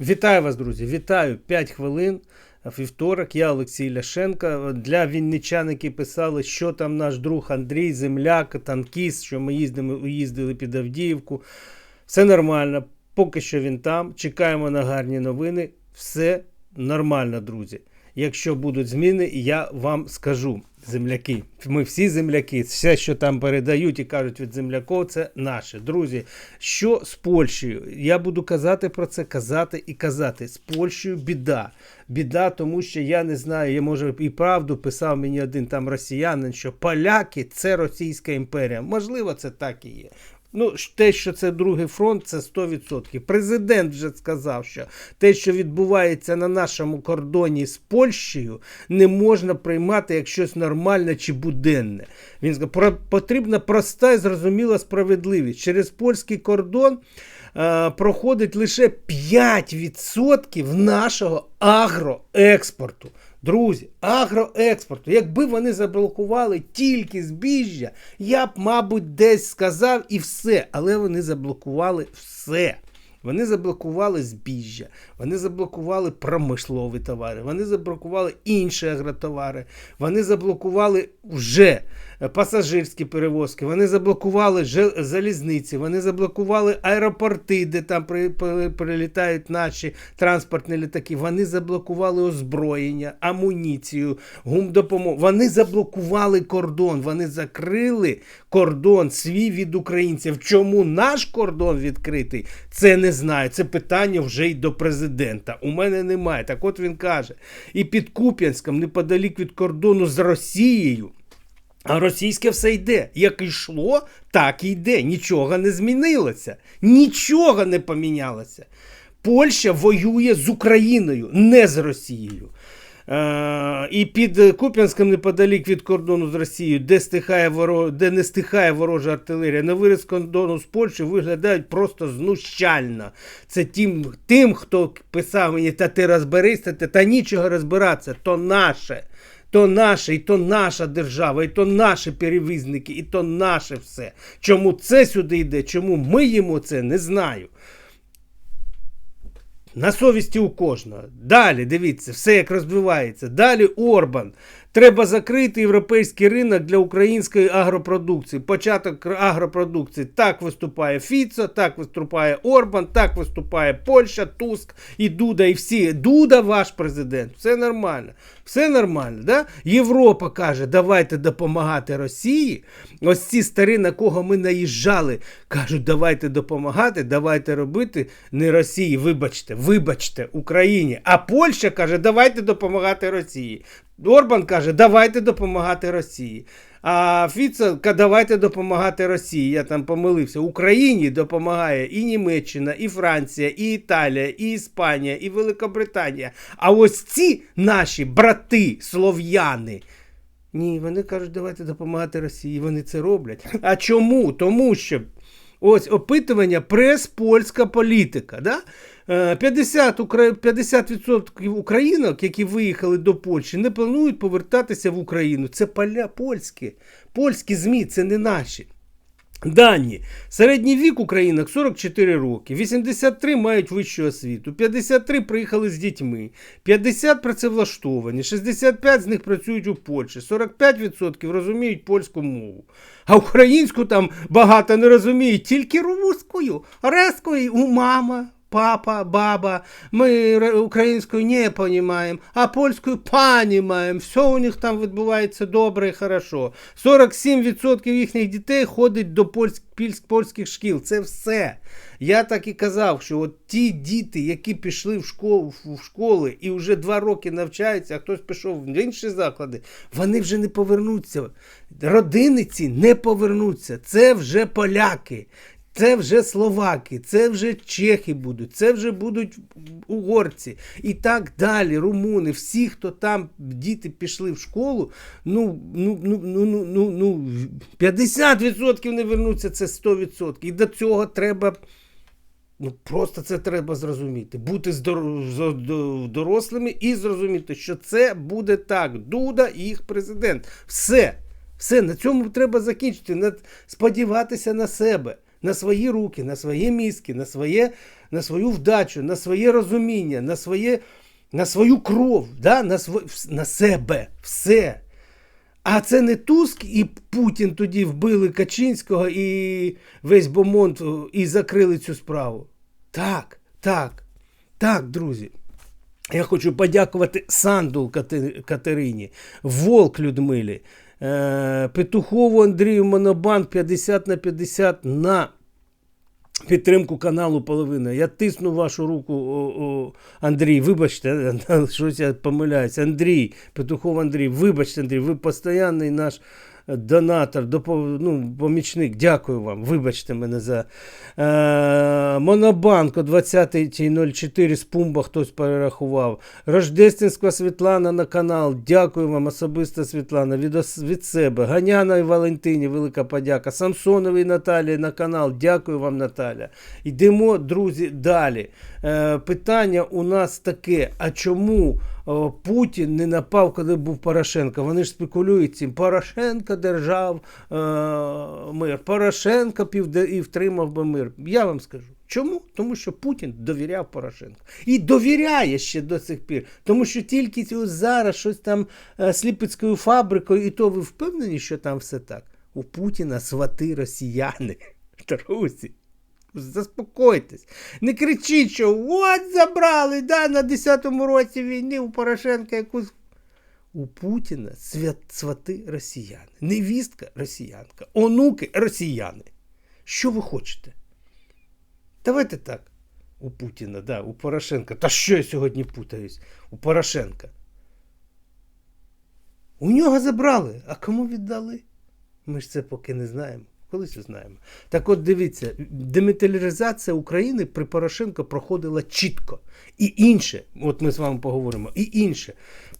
Вітаю вас, друзі! Вітаю 5 хвилин. Вівторок, я Олексій Ляшенко. Для вінничан, які писали, що там наш друг Андрій, земляк, танкіст, що ми їздили, їздили під Авдіївку. Все нормально. Поки що він там. Чекаємо на гарні новини. Все нормально, друзі. Якщо будуть зміни, я вам скажу, земляки. Ми всі земляки, все, що там передають і кажуть від земляків, це наше. Друзі, що з Польщею? Я буду казати про це, казати і казати. З Польщею біда. Біда, тому що я не знаю, я може і правду писав мені один там росіянин, що поляки це Російська імперія. Можливо, це так і є. Ну, те, що це другий фронт, це 100%. Президент вже сказав, що те, що відбувається на нашому кордоні з Польщею, не можна приймати як щось нормальне чи буденне. Він сказав, «Про- потрібна проста і зрозуміла справедливість. Через польський кордон е, проходить лише 5% нашого агроекспорту. Друзі, агроекспорту. Якби вони заблокували тільки збіжжя, я б, мабуть, десь сказав і все. Але вони заблокували все. Вони заблокували збіжжя, вони заблокували промислові товари, вони заблокували інші агротовари, вони заблокували вже пасажирські перевозки, вони заблокували залізниці, вони заблокували аеропорти, де там при- при- прилітають наші транспортні літаки. Вони заблокували озброєння, амуніцію, гумдопомогу. Вони заблокували кордон, вони закрили кордон свій від українців. Чому наш кордон відкритий? Це не знаю. Це питання вже й до президента. У мене немає. Так от він каже: і під Куп'янськом, неподалік від кордону з Росією. А російське все йде. Як йшло, так і йде. Нічого не змінилося. Нічого не помінялося. Польща воює з Україною, не з Росією. Е, і під Куп'янськом, неподалік від кордону з Росією, де, стихає воро... де не стихає ворожа артилерія, на виріз кордону з Польщею виглядають просто знущально. Це тим, тим хто писав мені, та ти розберись, та, та нічого розбиратися, то наше. То наше, і то наша держава, і то наші перевізники, і то наше все. Чому це сюди йде, чому ми їмо це, не знаю. На совісті у кожного. Далі, дивіться, все як розвивається. Далі Орбан. Треба закрити європейський ринок для української агропродукції. Початок агропродукції. Так виступає Фіцо, так виступає Орбан, так виступає Польща, Туск і Дуда, і всі. Дуда ваш президент. Все нормально. Все нормально. Да? Європа каже, давайте допомагати Росії. Ось ці старі, на кого ми наїжджали, кажуть, давайте допомагати, давайте робити не Росії. Вибачте, вибачте, Україні. А Польща каже, давайте допомагати Росії. Орбан каже, давайте допомагати Росії. А Фіцо давайте допомагати Росії. Я там помилився. Україні допомагає і Німеччина, і Франція, і Італія, і Іспанія, і Великобританія. А ось ці наші брати слов'яни. Ні, вони кажуть, давайте допомагати Росії. Вони це роблять. А чому? Тому що ось опитування прес польська політика. Да? Е, 50, укра- 50% українок, які виїхали до Польщі, не планують повертатися в Україну. Це поля польські. Польські ЗМІ, це не наші. Дані. Середній вік українок 44 роки, 83 мають вищу освіту, 53 приїхали з дітьми, 50 працевлаштовані, 65 з них працюють у Польщі, 45% розуміють польську мову. А українську там багато не розуміють, тільки русскую, резкою у мама. Папа, баба, ми українською не розуміємо, а польською понімаємо. Все у них там відбувається добре і хорошо. 47% їхніх дітей ходить до польськ, польських шкіл. Це все. Я так і казав, що от ті діти, які пішли в школу, в школи і вже два роки навчаються, а хтось пішов в інші заклади, вони вже не повернуться. Родини ці не повернуться. Це вже поляки. Це вже словаки, це вже чехи будуть, це вже будуть угорці і так далі. Румуни, всі, хто там діти пішли в школу, ну, ну, ну, ну, ну, ну, ну 50% не вернуться, це 100%. І до цього треба. Ну, просто це треба зрозуміти. Бути дорослими і зрозуміти, що це буде так. Дуда і їх президент. Все. Все, на цьому треба закінчити. Сподіватися на себе, на свої руки, на свої мізки, на своє на свою вдачу, на своє розуміння, на своє, на свою кров, да? на, сво, на себе. Все. А це не Туск і Путін тоді вбили Качинського і весь Бомонд о, і закрили цю справу. Так, так, так, друзі. Я хочу подякувати Сандул Кати- Катерині, Волк Людмилі, е, Петухову Андрію Монобанк 50 на 50 на підтримку каналу Половина. Я тисну вашу руку, Андрій. Вибачте, щось я помиляюсь. Андрій, Петухов Андрій, вибачте, Андрій, ви постійний наш донатор, допо- ну, помічник. Дякую вам. Вибачте мене за е, Монобанк о 20.04 з Пумба хтось перерахував. Рождественська Світлана на канал. Дякую вам особисто, Світлана, від, від себе. Ганяна і Валентині, велика подяка. Самсоновій Наталії на канал. Дякую вам, Наталя. Йдемо, друзі, далі. Е, питання у нас таке: а чому Путін не напав, коли був Порошенко? Вони ж спекулюють цим. Порошенко держав е, мир. Порошенко півде і втримав би мир. Я вам скажу. Чому? Тому що Путін довіряв Порошенку. І довіряє ще до сих пір. Тому що тільки ось зараз щось там е, сліпицькою фабрикою, і то ви впевнені, що там все так. У Путіна свати росіяни. Друзі. Заспокойтесь. Не кричіть, що от забрали да, на 10-му році війни у Порошенка якусь. У Путіна свят, свати росіяни. Невістка росіянка, онуки росіяни. Що ви хочете? Давайте так. У Путіна, да, у Порошенка. Та що я сьогодні путаюсь? У Порошенка. У нього забрали, а кому віддали? Ми ж це поки не знаємо. Колись знаємо. Так от дивіться, демілітаризація України при Порошенко проходила чітко. І інше, от ми з вами поговоримо, і інше.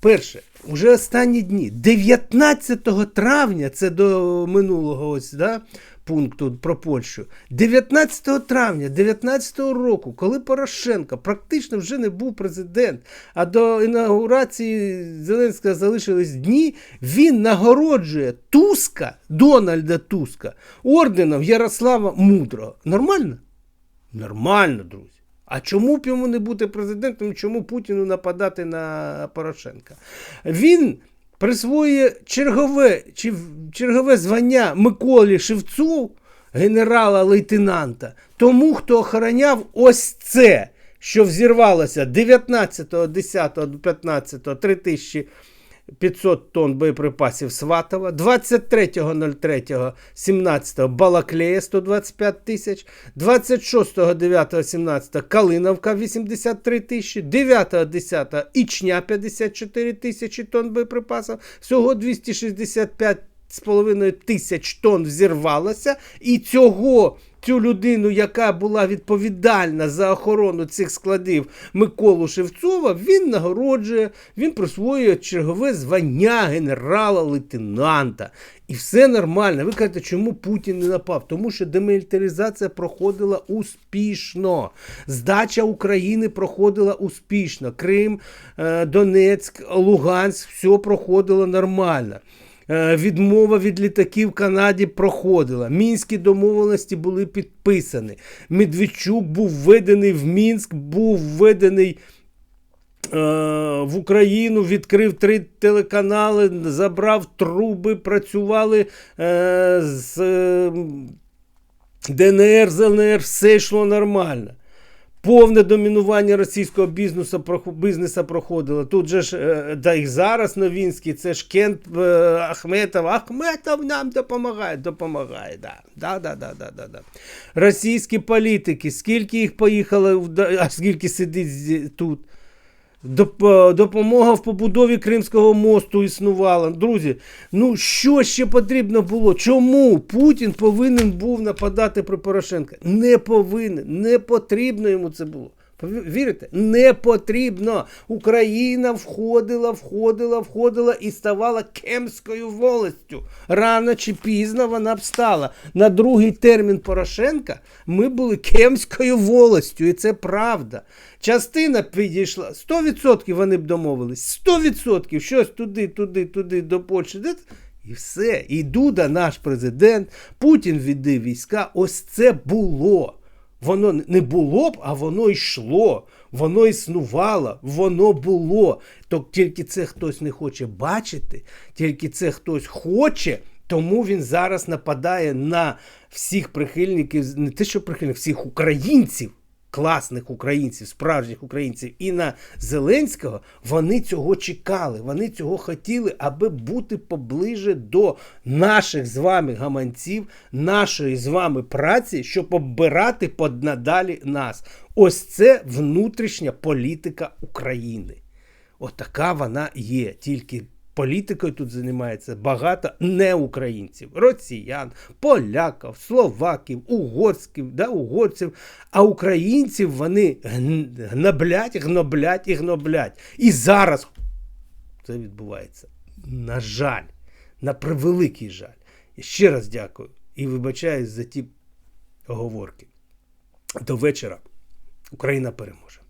Перше, вже останні дні, 19 травня, це до минулого ось, да, пункту про Польщу, 19 травня 19 року, коли Порошенко практично вже не був президент, а до інаугурації Зеленського залишились дні, він нагороджує Туска, Дональда Туска, орденом Ярослава Мудрого. Нормально? Нормально, друзі. А чому б йому не бути президентом? Чому Путіну нападати на Порошенка? Він присвоює чергове, чи- чергове звання Миколі Шевцу, генерала-лейтенанта, тому, хто охороняв ось це, що взірвалося 19, 10, 15, 3000 500 тонн боєприпасів Сватова, 23.03.17 Балаклея 125 тисяч, 26.09.17 Калиновка 83 тисячі, 9.10 Ічня 54 тисячі тонн боєприпасів, всього 265 з половиною тисяч тонн взірвалося, і цього цю людину, яка була відповідальна за охорону цих складів Миколу Шевцова, він нагороджує, він присвоює чергове звання генерала-лейтенанта. І все нормально. Ви кажете, чому Путін не напав? Тому що демілітаризація проходила успішно. Здача України проходила успішно. Крим, е, Донецьк, Луганськ, все проходило нормально. Е, Відмова від літаків в Канаді проходила. Мінські домовленості були підписані. Медведчук був введений в Мінськ, був введений е, в Україну, відкрив три телеканали, забрав труби, працювали е, з ДНР, з ЛНР, все йшло нормально. Повне домінування російського бізнесу, бізнесу проходило. Тут же ж, е, да і зараз Новінський, це ж Кент е, Ахметов. Ахметов нам допомагає, допомагає. Да. Да, да, да, да, да, да. Російські політики, скільки їх поїхало, а скільки сидить тут. Доп- Допомога в побудові Кримського мосту існувала. Друзі, ну що ще потрібно було? Чому Путін повинен був нападати про Порошенка? Не повинен, не потрібно йому це було. Вірите? Не потрібно. Україна входила, входила, входила і ставала кемською волостю. Рано чи пізно вона б стала. На другий термін Порошенка ми були кемською волостю, і це правда. Частина підійшла, 100% вони б домовились. 100% щось туди, туди, туди, до Польщі. І все. І Дуда, наш президент, Путін віддив війська. Ось це було. Воно не було б, а воно йшло, воно існувало, воно було. То тільки це хтось не хоче бачити, тільки це хтось хоче, тому він зараз нападає на всіх прихильників, не те, що прихильників, всіх українців, класних українців, справжніх українців, і на Зеленського. Вони цього чекали, вони цього хотіли, аби бути поближе до наших з вами гаманців, нашої з вами праці, щоб оббирати поднадалі нас. Ось це внутрішня політика України. Отака вона є. Тільки політикою тут займається багато неукраїнців, росіян, поляків, словаків, угорськів, да, угорців. А українців вони гноблять, гноблять і гноблять. І зараз це відбувається. На жаль, на превеликий жаль. Ще раз дякую і вибачаюсь за ті оговорки. До вечора Україна переможе.